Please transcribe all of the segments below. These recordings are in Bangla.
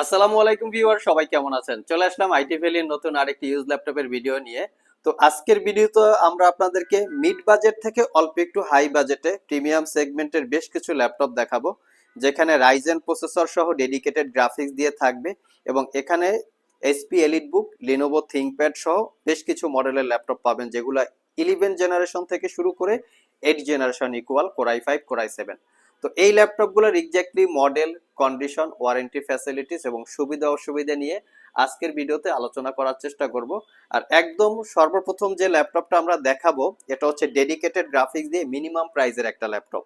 আসসালামু আলাইকুম ভিউয়ার, সবাই কেমন আছেন? চলে আসলাম আইটি ভ্যালির নতুন আরেকটি ইউজ ল্যাপটপের ভিডিও নিয়ে। তো আজকের ভিডিওতে আমরা আপনাদেরকে মিড বাজেট থেকে অল্প একটু হাই বাজেটে প্রিমিয়াম সেগমেন্টের বেশ কিছু ল্যাপটপ দেখাবো, যেখানে রাইজেন প্রসেসর সহ ডেডিকেটেড গ্রাফিক্স দিয়ে থাকবে এবং এখানে এসপি এলিট বুক লিনোভো থিংকপ্যাড সহ বেশ কিছু মডেলের ল্যাপটপ পাবেন, যেগুলো ইলেভেন জেনারেশন থেকে শুরু করে eight generation equal core i five core i seven তো এই ল্যাপটপগুলোর exactly model condition warranty facilities এবং সুবিধা অসুবিধা নিয়ে আজকের ভিডিওতে আলোচনা করার চেষ্টা করব। আর একদম সর্বপ্রথম যে ল্যাপটপটা আমরা দেখাবো, এটা হচ্ছে ডেডিকেটেড গ্রাফিক্স দিয়ে মিনিমাম প্রাইজের একটা ল্যাপটপ।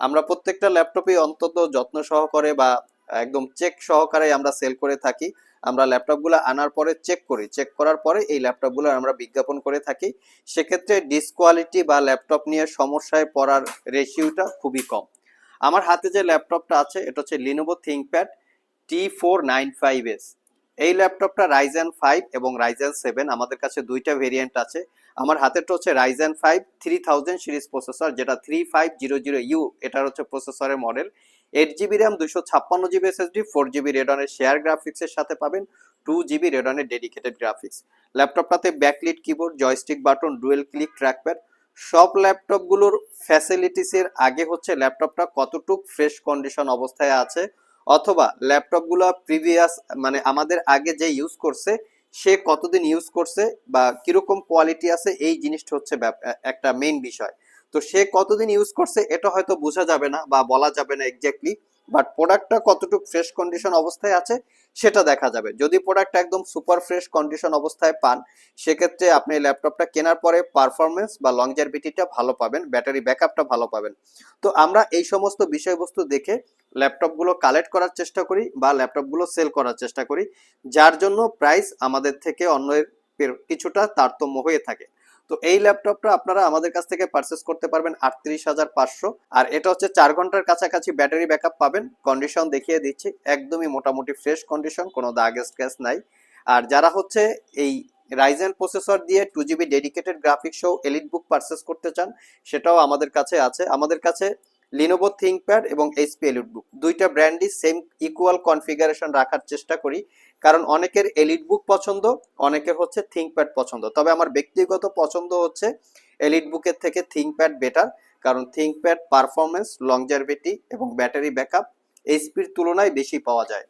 আমরা প্রত্যেকটা ল্যাপটপে অন্তত যত্ন সহকারে বা একদম চেক সহকারে আমরা সেল করে থাকি। আমরা ল্যাপটপগুলো আনার পরে চেক করি। চেক করার পরে এই ল্যাপটপগুলো আমরা বিজ্ঞাপন করে থাকি। সেক্ষেত্রে ডিসকোয়ালিটি বা ল্যাপটপ নিয়ে সমস্যায় পড়ার রেশিওটা খুবই কম। আমার হাতে যে ল্যাপটপটা আছে, এটা হচ্ছে Lenovo ThinkPad T four nine five S এই ল্যাপটপটা রাইজেন ফাইভ এবং রাইজেন সেভেন আমাদের কাছে দুইটা ভেরিয়েন্ট আছে। আমার হাতেরটা হচ্ছে Ryzen five three thousand series processor যেটা three five zero zero U এটার হচ্ছে প্রসেসরের মডেল এইট জিবি র্যাম দুশো ছাপ্পান্ন জিবি এসএসডি ফোর জিবি রেডনের শেয়ার গ্রাফিক্সের সাথে পাবেন টু জিবি রেডনের dedicated graphics ল্যাপটপটাতে backlit keyboard joystick button dual click trackpad সব ল্যাপটপগুলোর ফ্যাসিলিটিসের আগে হচ্ছে ল্যাপটপটা কতটুক ফ্রেশ কন্ডিশন অবস্থায় আছে অথবা ল্যাপটপগুলো প্রিভিয়াস মানে আমাদের আগে যে ইউজ করছে, সে কতদিন ইউজ করছে বা কীরকম কোয়ালিটি আছে, এই জিনিসটা হচ্ছে একটা মেইন বিষয়। তো সে কতদিন ইউজ করছে, এটা হয়তো বোঝা যাবে না বা বলা যাবে না এক্স্যাক্টলি বাট প্রোডাক্টটা কতটুকু ফ্রেশ কন্ডিশন অবস্থায় আছে, সেটা দেখা যাবে। যদি প্রোডাক্ট একদম সুপার ফ্রেশ কন্ডিশন অবস্থায় পান, সেক্ষেত্রে আপনি ল্যাপটপটা কেনার পরে পারফরমেন্স বা লংজারভিটিটা ভালো পাবেন ব্যাটারি ব্যাকআপটা ভালো পাবেন। তো আমরা এই সমস্ত বিষয়বস্তু দেখে ল্যাপটপগুলো কালেক্ট করার চেষ্টা করি বা ল্যাপটপগুলো সেল করার চেষ্টা করি, যার জন্য প্রাইস আমাদের থেকে অন্যের কিছুটা তারতম্য হয়ে থাকে। তো এই ল্যাপটপটা আপনারা আমাদের কাছ থেকে পারচেস করতে পারবেন আটত্রিশ হাজার পাঁচশো। আর এটা হচ্ছে চার ঘণ্টার কাছাকাছি ব্যাটারি ব্যাকআপ পাবেন। কন্ডিশন দেখিয়ে দিচ্ছি, একদমই মোটামুটি ফ্রেশ কন্ডিশন কোনো দাগ স্ক্র্যাচ নাই। আর যারা হচ্ছে এই রাইজেন প্রসেসর দিয়ে টু জিবি ডেডিকেটেড গ্রাফিক্স সহ এলিট বুক পারচেস করতে চান, সেটাও আমাদের কাছে আছে। আমাদের কাছে লিনোভো থিংকপ্যাড এবং এইচপি এলিট বুক দুইটা ব্র্যান্ডই সেম ইকুয়াল কনফিগারেশন রাখার চেষ্টা করি, কারণ অনেকের এলিট বুক পছন্দ, অনেকের হচ্ছে থিংকপ্যাড পছন্দ। তবে আমার ব্যক্তিগত পছন্দ হচ্ছে এলিট বুকের থেকে থিংকপ্যাড বেটার কারণ থিংকপ্যাড পারফরমেন্স লংজারভিটি এবং ব্যাটারি ব্যাকআপ এইচপির তুলনায় বেশি পাওয়া যায়।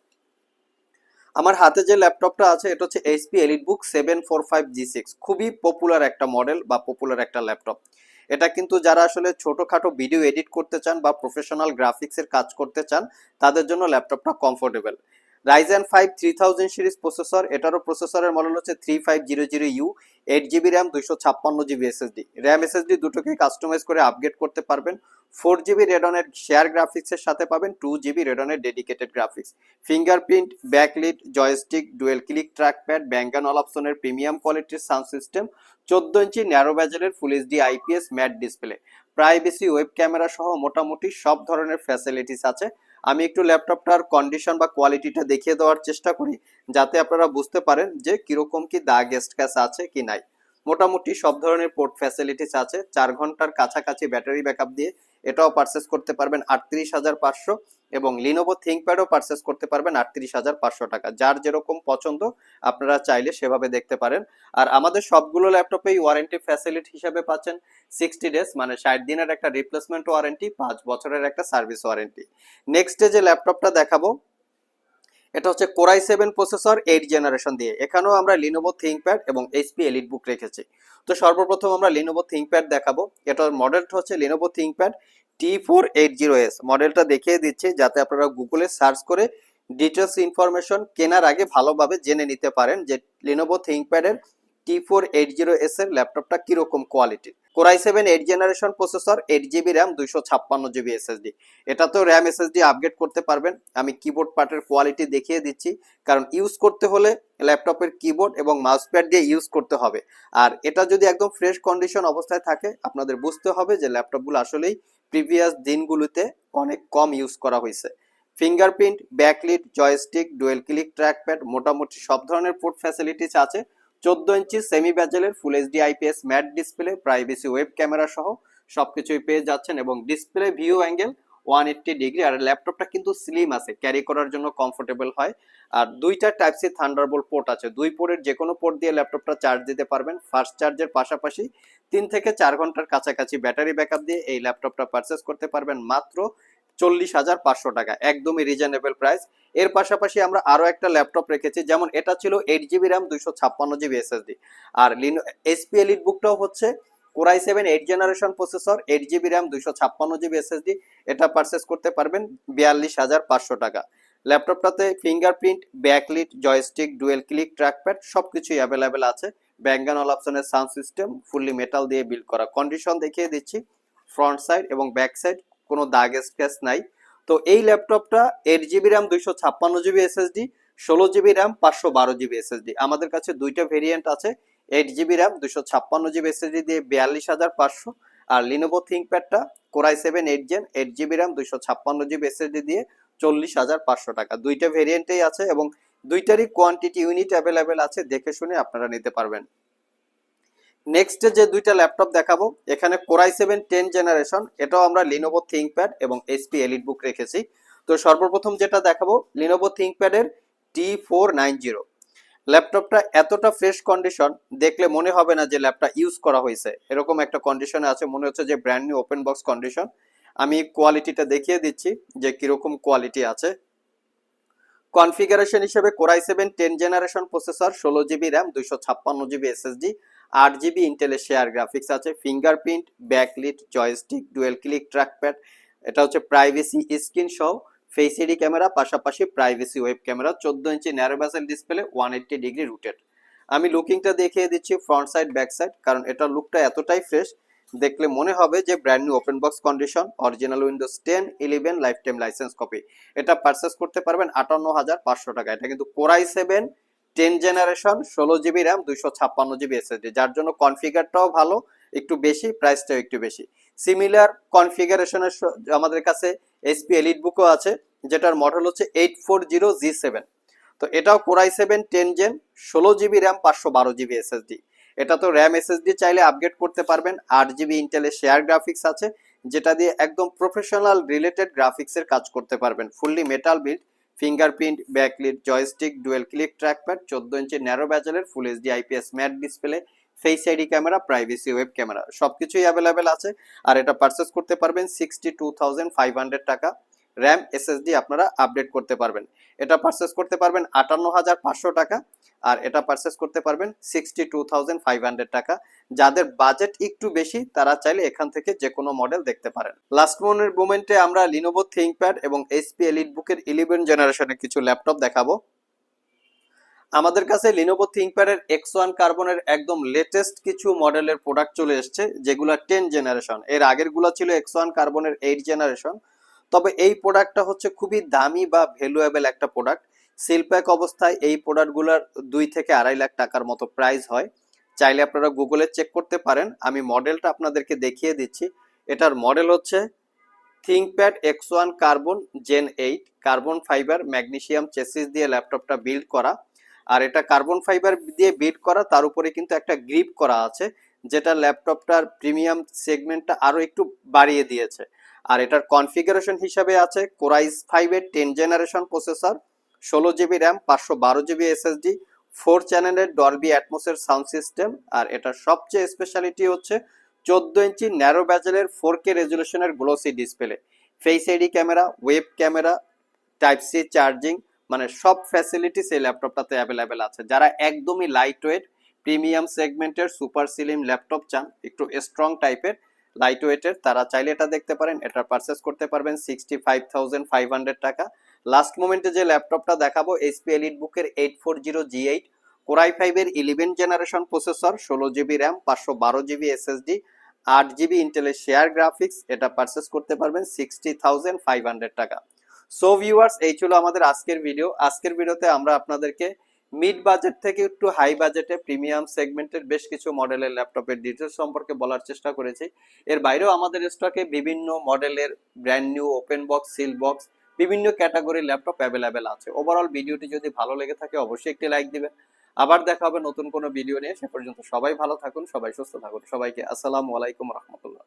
আমার হাতে যে ল্যাপটপটা আছে, এটা হচ্ছে HP EliteBook seven four five G six খুবই পপুলার একটা মডেল বা পপুলার একটা ল্যাপটপ। এটা কিন্তু যারা আসলে ছোটখাটো ভিডিও এডিট করতে চান বা প্রফেশনাল গ্রাফিক্সের কাজ করতে চান, তাদের জন্য ল্যাপটপটা comfortable Ryzen five three thousand series processor এটারও প্রসেসরের মডেল হচ্ছে three five zero zero U eight GB RAM দুইশো ছাপ্পান্ন জিবি এসএসডি র্যাম এসএসডি দুটোকে কাস্টমাইজ করে আপগ্রেড করতে পারবেন। ফোর জিবি রেডনের শেয়ার গ্রাফিক্সের সাথে পাবেন two GB রেডনের dedicated graphics fingerprint backlit joystick dual click trackpad Bang and অলাপসনের premium কোয়ালিটির সাউন্ড সিস্টেম চোদ্দ ইঞ্চি narrow ব্যাজেলের full HD IPS matte display privacy web camera সহ মোটামুটি সব ধরনের ফ্যাসিলিটিস আছে। আমি একটু ল্যাপটপটার কন্ডিশন বা কোয়ালিটিটা দেখিয়ে দেওয়ার চেষ্টা করি, যাতে আপনারা বুঝতে পারেন যে কীরকম কি গেস্ট ক্যাশ আছে কি নাই। মোটামুটি সব ধরনের পোর্ট ফ্যাসিলিটিস আছে। চার ঘণ্টার কাছাকাছি ব্যাটারি ব্যাকআপ দিয়ে এটাও পারচেস করতে পারবেন আটত্রিশ হাজার পাঁচশো এবং লিনোভো থিংকপ্যাডও পারচেস করতে পারবেন আটত্রিশ হাজার পাঁচশো টাকা। যার যেরকম পছন্দ আপনারা চাইলে সেভাবে দেখতে পারেন। আর আমাদের সবগুলো ল্যাপটপেই ওয়ারেন্টি ফ্যাসিলিটি হিসাবে পাচ্ছেন সিক্সটি ডেজ মানে ষাট দিনের একটা রিপ্লেসমেন্ট ওয়ারেন্টি পাঁচ বছরের একটা সার্ভিস ওয়ারেন্টি নেক্সট ডে যে ল্যাপটপটা দেখাবো এটা হচ্ছে Core i seven processor eight generation দিয়ে। এখানেও আমরা লিনোভো থিংকপ্যাড এবং এইচপি এলিট বুক রেখেছি। তো সর্বপ্রথম আমরা লিনোভো থিংকপ্যাড দেখাবো। এটার মডেলটা হচ্ছে Lenovo ThinkPad T four eight zero S মডেলটা দেখিয়ে দিচ্ছি যাতে আপনারা গুগলে সার্চ করে ডিটেলস ইনফরমেশন কেনার আগে ভালোভাবে জেনে নিতে পারেন যে Lenovo থিংকপ্যাডের T four eight zero S এর ল্যাপটপটা কীরকম কোয়ালিটির core i seven eight generation processor eight GB RAM দুইশো ছাপ্পান্ন জিবি এসএসডি এটাতেও র্যাম এসএসডি আপগ্রেড করতে পারবেন। আমি কিবোর্ড পার্টের কোয়ালিটি দেখিয়ে দিচ্ছি। কারণ ইউজ করতে হলে ল্যাপটপের কিবোর্ড এবং মাউস প্যাড দিয়ে ইউজ করতে হবে। আর এটা যদি একদম ফ্রেশ কন্ডিশন অবস্থায় থাকে, আপনাদের বুঝতে হবে যে ল্যাপটপগুলো আসলেই প্রিভিয়াস দিনগুলোতে অনেক কম ইউজ করা হয়েছে। Fingerprint backlit joystick dual click trackpad মোটামুটি সব ধরনের পোর্ট ফ্যাসিলিটিস আছে। চোদ্দ ইঞ্চি semi ব্যাজেলের full HD IPS matte display privacy web camera সহ সবকিছুই পেয়ে যাচ্ছেন এবং display view angle one eighty degree আর ল্যাপটপটা কিন্তু স্লিম আছে ক্যারি করার জন্য কমফোর্টেবল হয়। আর দুইটা টাইপ সি থান্ডারবোল্ট পোর্ট আছে। দুই পোর্টের যে কোনো পোর্ট দিয়ে ল্যাপটপটা চার্জ দিতে পারবেন। ফাস্ট চার্জের পাশাপাশি তিন থেকে চার ঘণ্টার কাছাকাছি ব্যাটারি ব্যাকআপ দিয়ে এই ল্যাপটপটা পারচেস করতে পারবেন। মাত্র চল্লিশ হাজার পাঁচশো টাকা, একদমই রিজনেবল প্রাইস এর পাশাপাশি আমরা আরও একটা ল্যাপটপ রেখেছি, যেমন এটা ছিল এইট জিবি র্যাম দুইশো ছাপ্পান্ন জিবি এসএসডি আর লিনো এসপি এলিট বুকটাও হচ্ছে core i seven eight generation processor eight GB RAM দুইশো ছাপ্পান্ন জিবি এসএসডি এটা পারচেস করতে পারবেন বিয়াল্লিশ হাজার পাঁচশো টাকা। ল্যাপটপটাতে fingerprint backlit joystick dual click trackpad সব কিছুই অ্যাভেলেবেল আছে ব্যাঙ্গান অল অপশনের সাউন্ড সিস্টেম ফুললি মেটাল দিয়ে বিল্ড করা। কন্ডিশন দেখিয়ে দিচ্ছি ফ্রন্ট সাইড এবং ব্যাক সাইড কোনো দাগ স্ক্র্যাচ নাই। তো এই ল্যাপটপটা এইট জিবি র্যাম দুইশো ছাপ্পান্ন জিবি এসএসডি ষোলো জিবি র্যাম পাঁচশো বারো জিবি এসএসডি আমাদের কাছে দুইটা ভেরিয়েন্ট আছে এইট জিবি র্যাম দুশো ছাপ্পান্ন জিবি এসএসডি দিয়ে বিয়াল্লিশ হাজার পাঁচশো। আর Lenovo থিঙ্কপ্যাডটা core i seven eight gen eight GB RAM দুশো ছাপ্পান্ন জিবি এসএসডি দিয়ে চল্লিশ হাজার পাঁচশো টাকা। দুইটা ভেরিয়েন্টেই আছে এবং দুইটারই কোয়ান্টিটি ইউনিট অ্যাভেলেবেল আছে, দেখে শুনে আপনারা নিতে পারবেন। নেক্সট যে দুইটা ল্যাপটপ দেখাবো, এখানে কোরাই সেভেন টেন জেনারেশন এটাও আমরা লিনোভো থিঙ্কপ্যাড এবং এসপি এলিট বুক রেখেছি। তো সর্বপ্রথম যেটা দেখাবো লিনোভো থিঙ্কপ্যাডের টি ফোর নাইন জিরো ল্যাপটপটা এতটা ফ্রেশ কন্ডিশন দেখলে মনে হবে না যে ল্যাপটপ ইউজ করা হয়েছে। এরকম একটা কন্ডিশনে আছে, মনে হচ্ছে যে brand new open box condition আমি কোয়ালিটিটা দেখিয়ে দিচ্ছি যে কীরকম কোয়ালিটি আছে। কনফিগারেশন হিসেবে core i seven ten generation processor ষোলো জিবি র্যাম দুইশো ছাপ্পান্ন জিবি এসএসডি আট জিবি ইন্টেলের শেয়ার গ্রাফিক্স আছে fingerprint backlit joystick dual click trackpad এটা হচ্ছে প্রাইভেসি স্ক্রিন সহ ফেস ক্যামেরা পাশাপাশি প্রাইভেসি ওয়েব ক্যামেরা চোদ্দ inch narrow bezel display one eighty degree rooted আমি লুকিংটা দেখিয়ে দিচ্ছি ফ্রন্ট সাইড ব্যাক সাইড কারণ এটার লুকটা এতটাই ফ্রেশ দেখলে মনে হবে যে brand new open box condition original Windows ten eleven lifetime license copy এটা পারচেস করতে পারবেন আটান্ন হাজার পাঁচশো টাকা। এটা কিন্তু core i seven ten generation ষোলো জিবি র্যাম দুইশো ছাপ্পান্ন জিবি এসএসডি যার জন্য কনফিগারটাও ভালো, একটু বেশি প্রাইসটাও একটু বেশি। সিমিলার কনফিগারেশনের আমাদের কাছে এসপি এলিট বুকও আছে, যেটার মডেল হচ্ছে eight four zero G seven তো এটাও core i seven ten gen ষোলো জিবি র্যাম পাঁচশো বারো জিবি এসএসডি এটা তো র্যাম এসএসডি চাইলে আপগ্রেড করতে পারবেন, আট জিবি ইন্টেলের শেয়ার গ্রাফিক্স আছে, যেটা দিয়ে একদম প্রফেশনাল রিলেটেড গ্রাফিক্সের কাজ করতে পারবেন fully metal build fingerprint backlit joystick, dual click trackpad, চোদ্দ ইঞ্চি narrow ব্যাচেলের full HD IPS matte display face ID camera privacy web camera সবকিছুই অ্যাভেলেবেল আছে। আর এটা পারচেস করতে পারবেন sixty two thousand five hundred টাকা। র্যাম এসএসডি আপনারা আপডেট করতে পারবেন। এটা পারচেস করতে পারবেন আটান্ন হাজার পাঁচশো টাকা আর এটা পারচেস করতে পারবেন sixty two thousand five hundred টাকা। যাদের বাজেট একটু বেশি, তারা চাইলে এখান থেকে যে কোনো মডেল দেখতে পারেন। লাস্ট মনের মোমেন্টে আমরা লিনোভো থিঙ্কপ্যাড এবং এইচপি এলিট বুকের ইলেভেন জেনারেশনের কিছু ল্যাপটপ দেখাবো। আমাদের কাছে লিনোভো থিঙ্কপ্যাডের এক্স ওয়ান কার্বনের একদম লেটেস্ট কিছু মডেলের প্রোডাক্ট চলে এসছে, যেগুলো টেন জেনারেশন এর আগেরগুলো ছিল এক্স ওয়ান কার্বনের এইট জেনারেশন তবে এই প্রোডাক্টটা হচ্ছে খুবই দামি বা ভ্যালুয়েবল একটা প্রোডাক্ট সিল প্যাক অবস্থায় এই প্রোডাক্টগুলোর দুই থেকে আড়াই লাখ টাকার মতো প্রাইস হয়। চাইলে আপনারা গুগলে চেক করতে পারেন। আমি মডেলটা আপনাদেরকে দেখিয়ে দিচ্ছি। এটার মডেল হচ্ছে ThinkPad X one carbon gen eight carbon fibre magnesium chassis দিয়ে ল্যাপটপটা বিল্ড করা। আর এটা কার্বন ফাইবার দিয়ে বিল্ড করা, তার উপরে কিন্তু একটা গ্রিপ করা আছে, যেটা ল্যাপটপটার প্রিমিয়াম সেগমেন্টটা আরও একটু বাড়িয়ে দিয়েছে। আর এটার কনফিগারেশন হিসাবে আছে কোরাইস ফাইভের টেন জেনারেশন প্রসেসর ষোলো জিবি র্যাম পাঁচশো বারো জিবি এসএসডি ফোর চ্যানেলের ডলবি অ্যাটমোসের সাউন্ড সিস্টেম আর এটার সবচেয়ে স্পেশালিটি হচ্ছে চোদ্দ ইঞ্চি ন্যারো ব্যাজেলের four K রেজলিউশনের glossy display face ID camera web camera type C charging মানে সব ফ্যাসিলিটিস এই ল্যাপটপটাতে অ্যাভেলেবেল আছে। যারা একদমই লাইট ওয়েট প্রিমিয়াম সেগমেন্টের সুপার সিলিম ল্যাপটপ চান, একটু স্ট্রং টাইপের লাইট ওয়েটের তারা চাইলে এটা দেখতে পারেন, এটা পারচেস করতে পারবেন sixty five thousand five hundred টাকা লাস্ট মোমেন্টে যে ল্যাপটপটা দেখাবো এইচপি এলিট বুকের eight four zero G eight core i ফাইভের ইলেভেন জেনারেশন প্রসেসর ষোলো জিবি র্যাম পাঁচশো বারো জিবি এসএসডি আট জিবি ইন্টেলের শেয়ার গ্রাফিক্স এটা পারচেস করতে পারবেন সিক্সটি থাউজেন্ড ফাইভ হান্ড্রেড টাকা। সো ভিউয়ার্স এই ছিল আমাদের আজকের ভিডিও আজকের ভিডিওতে আমরা আপনাদেরকে মিড বাজেট থেকে একটু হাই বাজেটে প্রিমিয়াম সেগমেন্টের বেশ কিছু মডেলের ল্যাপটপের ডিটেলস সম্পর্কে বলার চেষ্টা করেছি। এর বাইরেও আমাদের স্টকে বিভিন্ন মডেলের brand new open box seal box বিভিন্ন ক্যাটাগরির ল্যাপটপ অ্যাভেলেবেল আছে। ওভারঅল ভিডিওটি যদি ভালো লেগে থাকে অবশ্যই একটি লাইক দিবেন। আবার দেখা হবে নতুন কোনো ভিডিও নিয়ে। সে পর্যন্ত সবাই ভালো থাকুন, সবাই সুস্থ থাকুন। সবাইকে আসসালামু আলাইকুম রহমতুল্লাহ।